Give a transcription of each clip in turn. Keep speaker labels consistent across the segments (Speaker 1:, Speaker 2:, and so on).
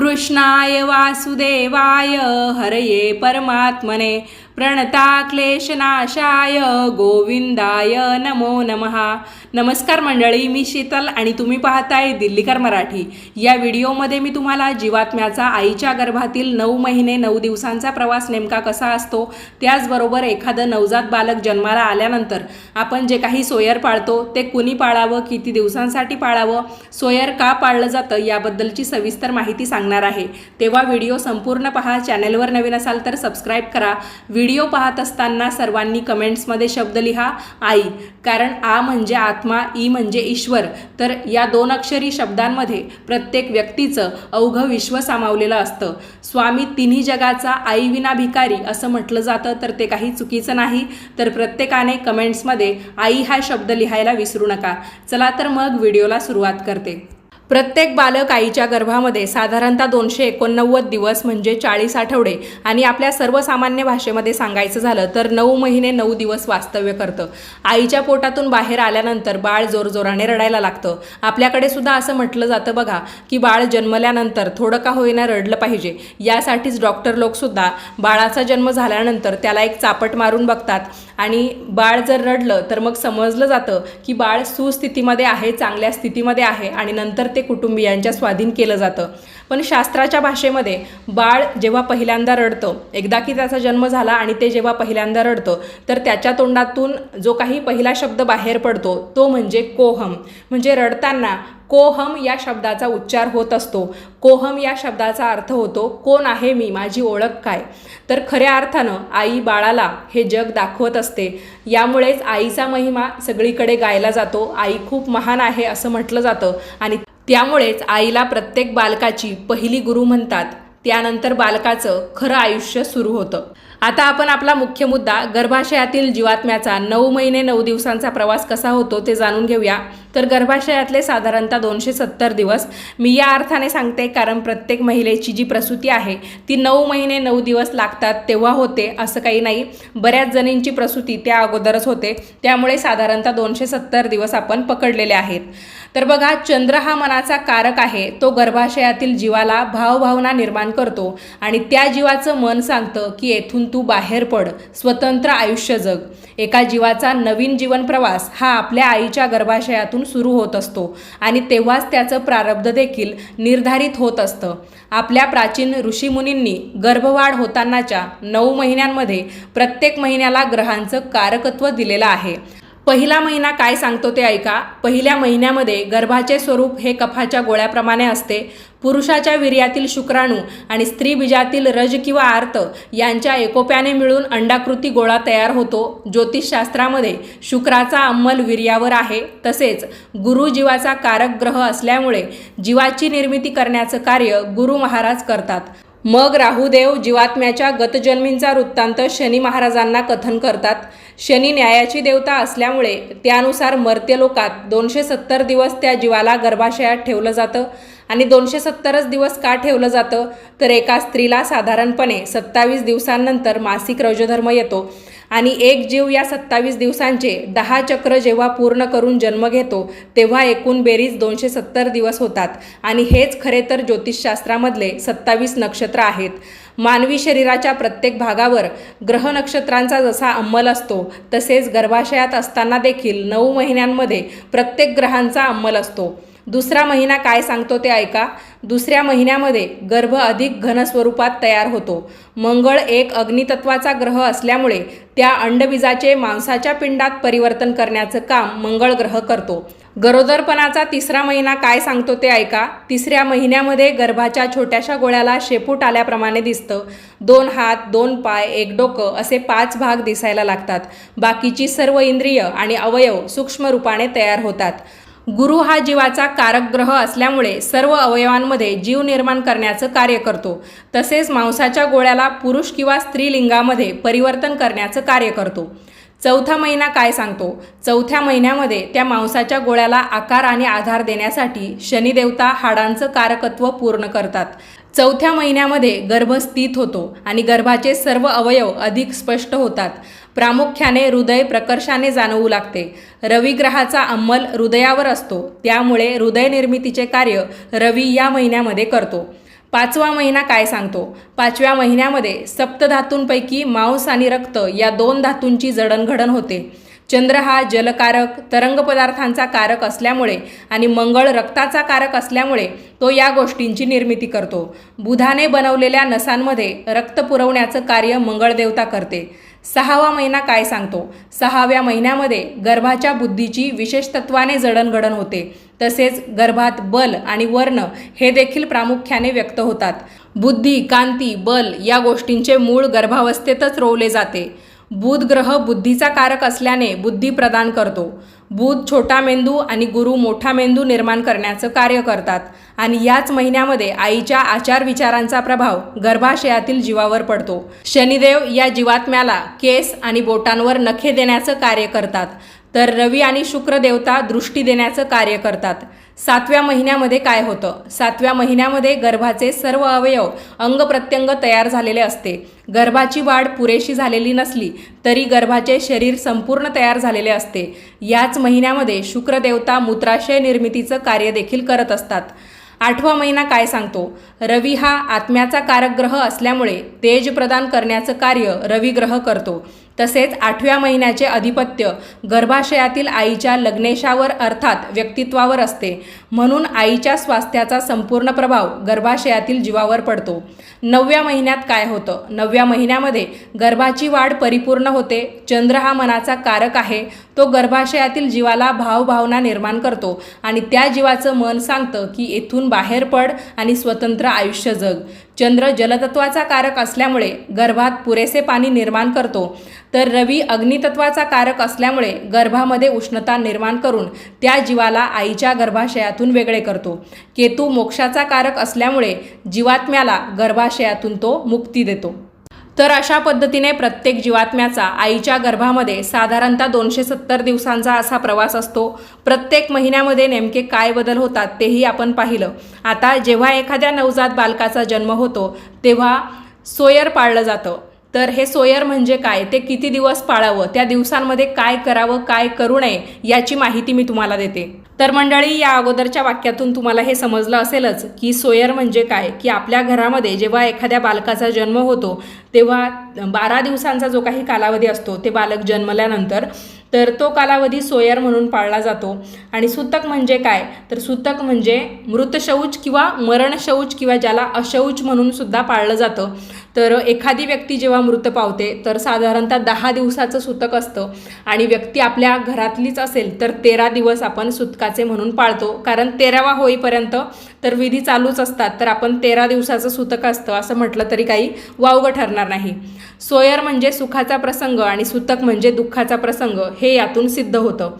Speaker 1: कृष्णाय वासुदेवाय हरये परमात्मने प्रणता क्लेशनाशाय गोविंदाय नमो नमः. नमस्कार मंडळी मी शीतल आणि तुम्ही पाहताय दिल्लीकर मराठी. या व्हिडिओमध्ये मी तुम्हाला जीवात्म्याचा आईच्या गर्भातील नऊ महिने नऊ दिवसांचा प्रवास नेमका कसा असतो त्याचबरोबर एखादं नवजात बालक जन्माला आल्यानंतर आपण जे काही सोयर पाळतो ते कुणी पाळावं किती दिवसांसाठी पाळावं सोयर का पाळलं जातं याबद्दलची सविस्तर माहिती सांगणार आहे. तेव्हा व्हिडिओ संपूर्ण पहा चॅनेलवर नवीन असाल तर सबस्क्राईब करा. व्हिडिओ पाहत असताना सर्वांनी कमेंट्समध्ये शब्द लिहा आई. कारण आ म्हणजे आत्मा ई म्हणजे ईश्वर. तर या दोन अक्षरी शब्दांमध्ये प्रत्येक व्यक्तीचं अवघं विश्व सामावलेलं असतं. स्वामी तिन्ही जगाचा आई विना भिकारी असं म्हटलं जातं तर ते काही चुकीचं नाही. तर प्रत्येकाने कमेंट्समध्ये आई हा शब्द लिहायला विसरू नका. चला तर मग व्हिडिओला सुरुवात करते. प्रत्येक बालक आईच्या गर्भामध्ये साधारणतः दोनशे एकोणनव्वद दिवस म्हणजे चाळीस आठवडे आणि आपल्या सर्वसामान्य भाषेमध्ये सांगायचं झालं तर नऊ महिने नऊ दिवस वास्तव्य करतं. आईच्या पोटातून बाहेर आल्यानंतर बाळ जोरजोराने रडायला लागतं. आपल्याकडे सुद्धा असं म्हटलं जातं बघा की बाळ जन्मल्यानंतर थोडं का होईना रडलं पाहिजे. यासाठीच डॉक्टर लोकसुद्धा बाळाचा जन्म झाल्यानंतर त्याला एक चापट मारून बघतात. आणि बाळ जर रडलं तर मग समजलं जातं की बाळ सुस्थितीमध्ये आहे चांगल्या स्थितीमध्ये आहे आणि नंतर ते कुटुंबियांच्या स्वाधीन केलं जातं. पण शास्त्राच्या भाषेमध्ये बाळ जेव्हा पहिल्यांदा रडतं एकदा की त्याचा जन्म झाला आणि ते जेव्हा पहिल्यांदा रडतं तर त्याच्या तोंडातून जो काही पहिला शब्द बाहेर पडतो तो म्हणजे कोहम. म्हणजे रडताना कोहम या शब्दाचा उच्चार होत असतो. कोहम या शब्दाचा अर्थ होतो कोण आहे मी? माझी ओळख काय? तर खऱ्या अर्थानं आई बाळाला हे जग दाखवत असते. यामुळेच आईचा महिमा सगळीकडे गायला जातो. आई खूप महान आहे असं म्हटलं जातं आणि त्यामुळेच आईला प्रत्येक बालकाची पहिली गुरु म्हणतात. त्यानंतर बालकाचं खरं आयुष्य सुरू होतं. आता आपण आपला मुख्य मुद्दा गर्भाशयातील जीवात्म्याचा. नऊ महिने नऊ दिवसांचा प्रवास कसा होतो ते जाणून घेऊया. तर गर्भाशयातले साधारणतः दोनशे सत्तर दिवस. मी या अर्थाने सांगते कारण प्रत्येक महिलेची जी प्रसूती आहे ती नऊ महिने नऊ दिवस लागतात तेव्हा होते असं काही नाही. बऱ्याच जणींची प्रसूती त्या अगोदरच होते. त्यामुळे साधारणतः दोनशे सत्तर दिवस आपण पकडलेले आहेत. तर बघा चंद्र हा मनाचा कारक आहे. तो गर्भाशयातील जीवाला भावभावना निर्माण करतो आणि त्या जीवाचं मन सांगतं की येथून तू बाहेर पड स्वतंत्र आयुष्य जग. एका जीवाचा नवीन जीवन प्रवास हा आपल्या आईच्या गर्भाशयातून सुरू होत असतो आणि तेव्हाच त्याचं प्रारब्ध देखील निर्धारित होत असतं. आपल्या प्राचीन ऋषीमुनींनी गर्भवाढ होतानाच्या नऊ महिन्यांमध्ये प्रत्येक महिन्याला ग्रहांचं कारकत्व दिलेलं आहे. पहिला महिना काय सांगतो ते ऐका. पहिल्या महिन्यामध्ये गर्भाचे स्वरूप हे कफाच्या गोळ्याप्रमाणे असते. पुरुषाच्या वीर्यातील शुक्राणू आणि स्त्री बीजातील रज किंवा आर्त यांच्या एकोप्याने मिळून अंडाकृती गोळा तयार होतो. ज्योतिषशास्त्रामध्ये शुक्राचा अंमल वीर्यावर आहे. तसेच गुरु जीवाचा कारक ग्रह असल्यामुळे जीवाची निर्मिती करण्याचं कार्य गुरु महाराज करतात. मग राहुदेव जीवात्म्याच्या गतजन्मींचा वृत्तांत शनी महाराजांना कथन करतात. शनी न्यायाची देवता असल्यामुळे त्यानुसार मर्त्यलोकात दोनशे सत्तर दिवस त्या जीवाला गर्भाशयात ठेवलं जातं. आणि दोनशे सत्तरच दिवस का ठेवलं जातं? तर एका स्त्रीला साधारणपणे सत्तावीस दिवसांनंतर मासिक रजधर्म येतो. आणि एक जीव या सत्तावीस दिवसांचे दहा चक्र जेव्हा पूर्ण करून जन्म घेतो तेव्हा एकूण बेरीज दोनशे सत्तर दिवस होतात. आणि हेच खरे तर ज्योतिषशास्त्रामधले सत्तावीस नक्षत्र आहेत. मानवी शरीराच्या प्रत्येक भागावर ग्रह नक्षत्रांचा जसा अंमल असतो तसेच गर्भाशयात असताना देखील नऊ महिन्यांमध्ये प्रत्येक ग्रहांचा अंमल असतो. दुसरा महिना काय सांगतो ते ऐका. दुसऱ्या महिन्यामध्ये गर्भ अधिक घन स्वरूपात तयार होतो. मंगळ एक अग्नितत्वाचा ग्रह असल्यामुळे त्या अंडबीजाचे मांसाच्या पिंडात परिवर्तन करण्याचं काम मंगळ ग्रह करतो. गरोदरपणाचा तिसरा महिना काय सांगतो ते ऐका. तिसऱ्या महिन्यामध्ये गर्भाच्या छोट्याशा गोळ्याला शेपूट आल्याप्रमाणे दिसतं. दोन हात दोन पाय एक डोकं असे पाच भाग दिसायला लागतात. बाकीची सर्व इंद्रिय आणि अवयव सूक्ष्म रूपाने तयार होतात. गुरु हा जीवाचा कारक ग्रह असल्यामुळे सर्व अवयवांमध्ये जीव निर्माण करण्याचं कार्य करतो. तसेच मांसाच्या गोळ्याला पुरुष किंवा स्त्रीलिंगामध्ये परिवर्तन करण्याचं कार्य करतो. चौथा महिना काय सांगतो? चौथ्या महिन्यामध्ये त्या मांसाच्या गोळ्याला आकार आणि आधार देण्यासाठी शनिदेवता हाडांचं कारकत्व पूर्ण करतात. चौथ्या महिन्यामध्ये गर्भ स्थित होतो आणि गर्भाचे सर्व अवयव अधिक स्पष्ट होतात. प्रामुख्याने हृदय प्रकर्षाने जाणवू लागते. रविग्रहाचा अंमल हृदयावर असतो. त्यामुळे हृदय निर्मितीचे कार्य रवी या महिन्यामध्ये करतो. पाचवा महिना काय सांगतो? पाचव्या महिन्यामध्ये सप्तधातूंपैकी मांस आणि रक्त या दोन धातूंची जडणघडण होते. चंद्र हा जलकारक तरंग पदार्थांचा कारक असल्यामुळे आणि मंगळ रक्ताचा कारक असल्यामुळे तो या गोष्टींची निर्मिती करतो. बुधाने बनवलेल्या नसांमध्ये रक्त पुरवण्याचं कार्य मंगळदेवता करते. सहावा महिना काय सांगतो? सहाव्या महिन्यामध्ये गर्भाच्या बुद्धीची विशेष तत्वाने जडणघडण होते. तसेच गर्भात बल आणि वर्ण हे देखील प्रामुख्याने व्यक्त होतात. बुद्धी कांती बल या गोष्टींचे मूळ गर्भावस्थेतच रोवले जाते. बुध ग्रह बुद्धीचा कारक असल्याने बुद्धी प्रदान करतो. बुध छोटा मेंदू आणि गुरु मोठा मेंदू निर्माण करण्याचं कार्य करतात. आणि याच महिन्यामध्ये आईच्या आचार विचारांचा प्रभाव गर्भाशयातील जीवावर पडतो. शनिदेव या जीवात्म्याला केस आणि बोटांवर नखे देण्याचं कार्य करतात. तर रवी आणि शुक्र देवता दृष्टी देण्याचं कार्य करतात. सातव्या महिन्यामध्ये काय होतं? सातव्या महिन्यामध्ये गर्भाचे सर्व अवयव अंग प्रत्यंग तयार झालेले असते. गर्भाची वाढ पुरेशी झालेली नसली तरी गर्भाचे शरीर संपूर्ण तयार झालेले असते. याच महिन्यामध्ये शुक्रदेवता मूत्राशय निर्मितीचं कार्य देखील करत असतात. आठवा महिना काय सांगतो? रवी हा आत्म्याचा कारक ग्रह असल्यामुळे तेज प्रदान करण्याचं कार्य रवी ग्रह करतो. तसेच आठव्या महिन्याचे अधिपत्य गर्भाशयातील आईच्या लग्नेशावर अर्थात व्यक्तित्वावर असते. म्हणून आईच्या स्वास्थ्याचा संपूर्ण प्रभाव गर्भाशयातील जीवावर पडतो. नवव्या महिन्यात काय होतं? नवव्या महिन्यामध्ये गर्भाची वाढ परिपूर्ण होते. चंद्र हा मनाचा कारक आहे. तो गर्भाशयातील जीवाला भावभावना निर्माण करतो आणि त्या जीवाचं मन सांगतं की येथून बाहेर पड आणि स्वतंत्र आयुष्य जग. चंद्र जलतत्वाचा कारक असल्यामुळे गर्भात पुरेसे पाणी निर्माण करतो. तर रवी अग्नितत्वाचा कारक असल्यामुळे गर्भामध्ये उष्णता निर्माण करून त्या जीवाला आईच्या गर्भाशयातून वेगळे करतो. केतू मोक्षाचा कारक असल्यामुळे जीवात्म्याला गर्भाशयातून तो मुक्ती देतो. तर अशा पद्धतीने प्रत्येक जीवात्म्याचा आईच्या गर्भामध्ये साधारणतः दोनशे सत्तर दिवसांचा असा प्रवास असतो. प्रत्येक महिन्यामध्ये नेमके काय बदल होतात तेही आपण पाहिलं. आता जेव्हा एखाद्या नवजात बालकाचा जन्म होतो तेव्हा सोयर पाळलं जातं. तर हे सोयर म्हणजे काय? ते किती दिवस पाळावं? त्या दिवसांमध्ये काय करावं? काय करू नये? याची माहिती मी तुम्हाला देते. तर मंडळी या अगोदरच्या वाक्यातून तुम्हाला हे समजलं असेलच की सोयर म्हणजे काय? की आपल्या घरामध्ये जेव्हा एखाद्या बालकाचा जन्म होतो तेव्हा बारा दिवसांचा जो काही कालावधी असतो ते बालक जन्मल्यानंतर तर तो कालावधी सोयर म्हणून पाळला जातो. आणि सुतक म्हणजे काय? तर सुतक म्हणजे मृतशौच किंवा मरणशौच किंवा ज्याला अशौच म्हणून सुद्धा पाळलं जातं. तर एखादी व्यक्ती जेव्हा मृत पावते तर साधारणतः दहा दिवसाचं सुतक असतं. आणि व्यक्ती आपल्या घरातलीच असेल तर तेरा दिवस आपण सुतकाचे म्हणून पाळतो. कारण तेरावा होईपर्यंत तर विधी चालूच असतात. तर आपण तेरा दिवसाचं सुतक असतं असं म्हटलं तरी काही वावगं ठरणार नाही. सोयर म्हणजे सुखाचा प्रसंग आणि सुतक म्हणजे दुःखाचा प्रसंग हे यातून सिद्ध होतं.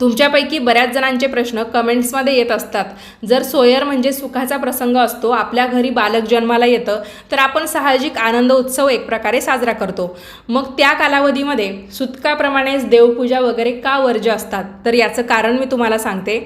Speaker 1: तुमच्यापैकी बऱ्याच जणांचे प्रश्न कमेंट्समध्ये येत असतात. जर सोयर म्हणजे सुखाचा प्रसंग असतो आपल्या घरी बालक जन्माला येतं तर आपण साहजिक आनंद उत्सव एक प्रकारे साजरा करतो. मग त्या कालावधीमध्ये सुतकाप्रमाणेच देवपूजा वगैरे का वर्ज्य असतात? तर याचं कारण मी तुम्हाला सांगते.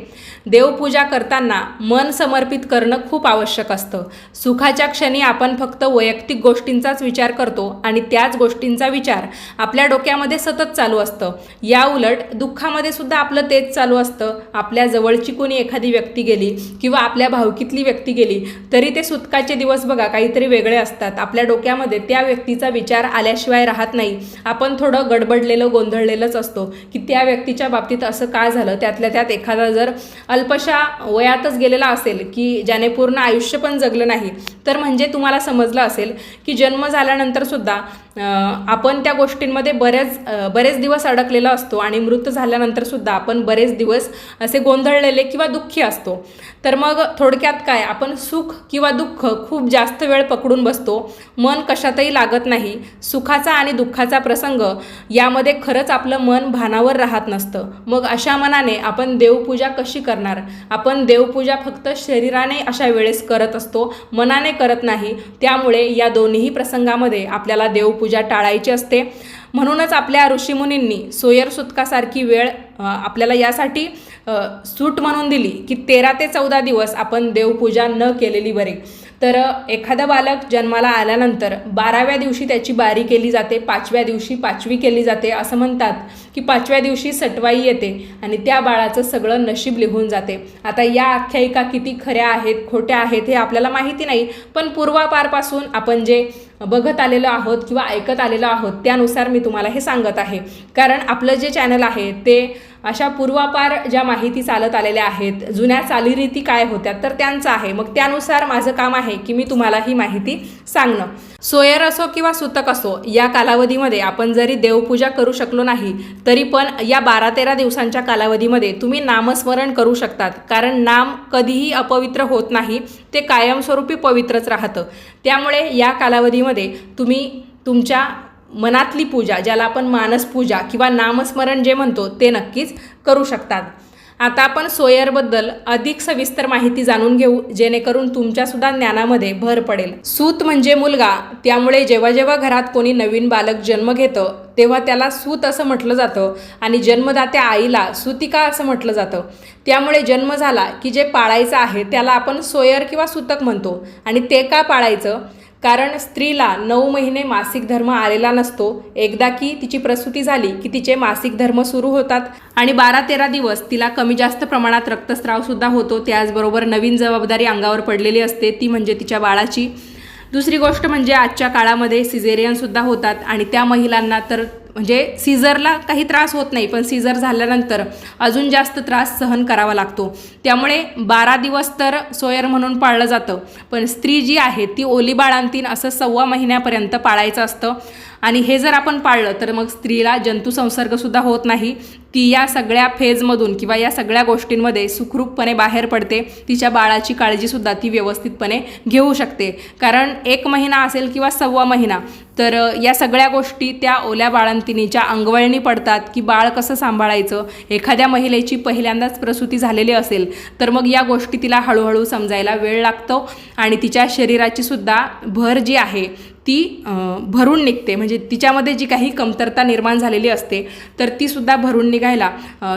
Speaker 1: देवपूजा करताना मन समर्पित करणं खूप आवश्यक असतं. सुखाच्या क्षणी आपण फक्त वैयक्तिक गोष्टींचाच विचार करतो आणि त्याच गोष्टींचा विचार आपल्या डोक्यामध्ये सतत चालू असतं. या उलट दुःखामध्ये सुद्धा आपलं तेच चालू असतं. आपल्या जवळची कोणी एखादी व्यक्ती गेली किंवा आपल्या भावकीतली व्यक्ती गेली तरी ते सुतकाचे दिवस बघा काहीतरी वेगळे असतात. आपल्या डोक्यामध्ये त्या व्यक्तीचा विचार आल्याशिवाय राहत नाही. आपण थोडं गडबडलेलं गोंधळलेलंच असतो की त्या व्यक्तीच्या बाबतीत असं का झालं? त्यातल्या त्यात एखादा जर अल्पशा वयातच गेलेला असेल की ज्याने पूर्ण आयुष्य पण जगलं नाही तर म्हणजे तुम्हाला समजलं असेल की जन्म झाल्यानंतर सुद्धा आपण त्या गोष्टींमध्ये बरेच बरेच दिवस अडकलेलो असतो आणि मृत झाल्यानंतर सुद्धा आपण बरेच दिवस असे गोंधळलेले किंवा दुःखी असतो. तर मग थोडक्यात काय आपण सुख किंवा दुःख खूप जास्त वेळ पकडून बसतो मन कशातही लागत नाही सुखाचा आणि दुःखाचा प्रसंग यामध्ये खरंच आपलं मन भानावर राहत नसतं. मग अशा मनाने आपण देवपूजा कशी करणार? आपण देवपूजा फक्त शरीराने अशा वेळेस करत असतो मनाने करत नाही. त्यामुळे या दोन्ही प्रसंगामध्ये आपल्याला देवपूजा टाळायची असते. म्हणूनच आपल्या ऋषीमुनींनी सोयर सुतकासारखी वेळ आपल्याला यासाठी सूट म्हणून दिली की तेरा ते चौदा दिवस आपण देवपूजा न केलेली बरे. तर एखादा बालक जन्माला आल्यानंतर बाराव्या दिवशी त्याची बारी केली जाते पाचव्या दिवशी पाचवी केली जाते असं म्हणतात. की पाचव्या दिवशी सटवाई येते आणि त्या बाळाचं सगळं नशीब लिहून जाते. आता या आख्यायिका किती खऱ्या आहेत खोट्या आहेत हे आपल्याला माहिती नाही पण पूर्वापारपासून आपण जे बघत आलेलो आहोत किंवा ऐकत आलेलो आहोत त्यानुसार मी तुम्हाला हे सांगत आहे. कारण आपलं जे चॅनल आहे ते अशा पूर्वापार ज्या माहिती चालत आलेल्या आहेत जुन्या चालीरीती काय होत्या तर त्यांचं आहे. मग त्यानुसार माझं काम आहे की मी तुम्हाला ही माहिती सांगणं. सोयर असो किंवा सुतक असो या कालावधीमध्ये आपण जरी देवपूजा करू शकलो नाही तरी पण या बारा तेरा दिवसांच्या कालावधीमध्ये तुम्ही नामस्मरण करू शकतात. कारण नाम कधीही अपवित्र होत नाही ते कायमस्वरूपी पवित्रच राहतं. त्यामुळे या कालावधीमध्ये तुम्ही तुमच्या मनातली पूजा ज्याला आपण मानसपूजा किंवा नामस्मरण जे म्हणतो ते नक्कीच करू शकतात. आता आपण सोयरबद्दल अधिक सविस्तर माहिती जाणून घेऊ जेणेकरून तुमच्यासुद्धा ज्ञानामध्ये भर पडेल. सूत म्हणजे मुलगा त्यामुळे जेव्हा जेव्हा घरात कोणी नवीन बालक जन्म घेतं तेव्हा त्याला सूत असं म्हटलं जातं आणि जन्मदात्या आईला सुतिका असं म्हटलं जातं. त्यामुळे जन्म झाला की जे पाळायचं आहे त्याला आपण सोयर किंवा सुतक म्हणतो आणि ते का पाळायचं? कारण स्त्रीला नऊ महिने मासिक धर्म आलेला नसतो. एकदा की तिची प्रसूती झाली की तिचे मासिक धर्म सुरू होतात. आणि बारा तेरा दिवस तिला कमी जास्त प्रमाणात रक्तस्रावसुद्धा होतो. त्याचबरोबर नवीन जबाबदारी अंगावर पडलेली असते. ती म्हणजे तिच्या बाळाची दुसरी गोष्ट म्हणजे आजच्या काळामध्ये सिझेरियनसुद्धा होतात आणि त्या महिलांना तर म्हणजे सीझरला काही त्रास होत नाही पण सीझर झाल्यानंतर अजून जास्त त्रास सहन करावा लागतो. त्यामुळे बारा दिवस तर सोयर म्हणून पाळलं जातं पण स्त्री जी आहे ती ओली बाळांतीन असं सव्वा महिन्यापर्यंत पाळायचं असतं. आणि हे जर आपण पाळलं तर मग स्त्रीला जंतुसंसर्गसुद्धा होत नाही. ती या सगळ्या फेजमधून किंवा या सगळ्या गोष्टींमध्ये सुखरूपपणे बाहेर पडते. तिच्या बाळाची काळजीसुद्धा ती व्यवस्थितपणे घेऊ शकते. कारण एक महिना असेल किंवा सव्वा महिना तर या सगळ्या गोष्टी त्या ओल्या बाळंतिणीच्या अंगवळणी पडतात की बाळ कसं सांभाळायचं? एखाद्या महिलेची पहिल्यांदाच प्रसूती झालेली असेल तर मग या गोष्टी तिला हळूहळू समजायला वेळ लागतो आणि तिच्या शरीराची सुद्धा भर जी आहे ती भरून निघते. म्हणजे तिच्यामध्ये जी काही कमतरता निर्माण झालेली असते तर ती सुद्धा भरून निघायला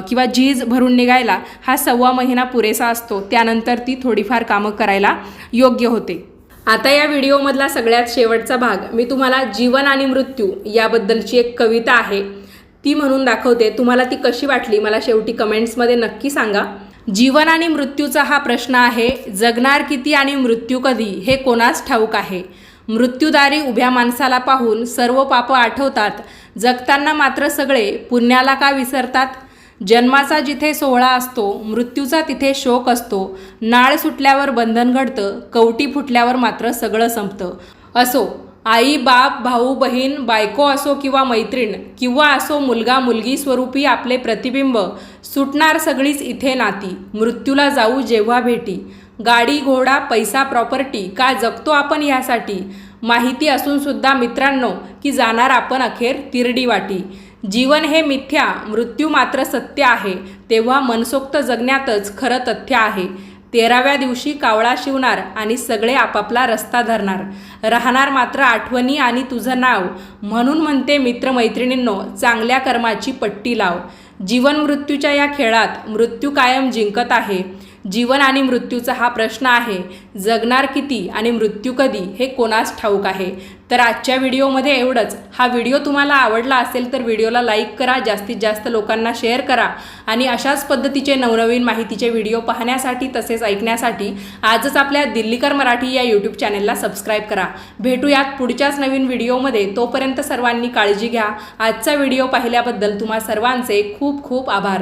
Speaker 1: किंवा झीज भरून निघायला हा सव्वा महिना पुरेसा असतो. त्यानंतर ती थोडीफार कामं करायला योग्य होते. आता या व्हिडिओमधला सगळ्यात शेवटचा भाग मी तुम्हाला जीवन आणि मृत्यू याबद्दलची एक कविता आहे. ती म्हणून दाखवते. तुम्हाला ती कशी वाटली? मला शेवटी कमेंट्समध्ये नक्की सांगा. जीवन आणि मृत्यूचा हा प्रश्न आहे जगणार किती आणि मृत्यू कधी? हे कोणास ठाऊक आहे? मृत्यूदारी उभ्या माणसाला पाहून सर्व पापं आठवतात. जगताना मात्र सगळे पुण्याला का विसरतात? जन्माचा जिथे सोहळा असतो मृत्यूचा तिथे शोक असतो. नाळ सुटल्यावर बंधन घडतं कवटी फुटल्यावर मात्र सगळं संपतं. असो आई बाप भाऊ बहीण बायको असो किंवा मैत्रीण किंवा असो मुलगा मुलगी स्वरूपी आपले प्रतिबिंब सुटणार सगळीच इथे नाती. मृत्यूला जाऊ जेव्हा भेटी. गाडी घोडा पैसा प्रॉपर्टी का जगतो आपण यासाठी? माहिती असूनसुद्धा मित्रांनो की जाणार आपण अखेर तिरडी वाटी. जीवन हे मिथ्या मृत्यू मात्र सत्य आहे. तेव्हा मनसोक्त जगण्यातच खरं तथ्य आहे. तेराव्या दिवशी कावळा शिवणार आणि सगळे आपापला रस्ता धरणार. राहणार मात्र आठवणी आणि तुझं नाव. म्हणून म्हणते मित्रमैत्रिणींनो चांगल्या कर्माची पट्टी लाव. जीवन मृत्यूच्या या खेळात मृत्यू कायम जिंकत आहे. जीवन आणि मृत्यूचा हा प्रश्न आहे. जगणार किती आणि मृत्यू कधी हे कोणास ठाऊक आहे? तर आजच्या व्हिडिओमध्ये एवढंच. हा व्हिडिओ तुम्हाला आवडला असेल तर व्हिडिओला लाईक करा जास्तीत जास्त लोकांना शेअर करा आणि अशाच पद्धतीचे नवनवीन माहितीचे व्हिडिओ पाहण्यासाठी तसेच ऐकण्यासाठी आजच आपल्या दिल्लीकर मराठी या यूट्यूब चॅनेलला सबस्क्राईब करा. भेटूयात पुढच्याच नवीन व्हिडिओमध्ये. तोपर्यंत सर्वांनी काळजी घ्या. आजचा व्हिडिओ पाहिल्याबद्दल तुम्हा सर्वांचे खूप खूप आभार.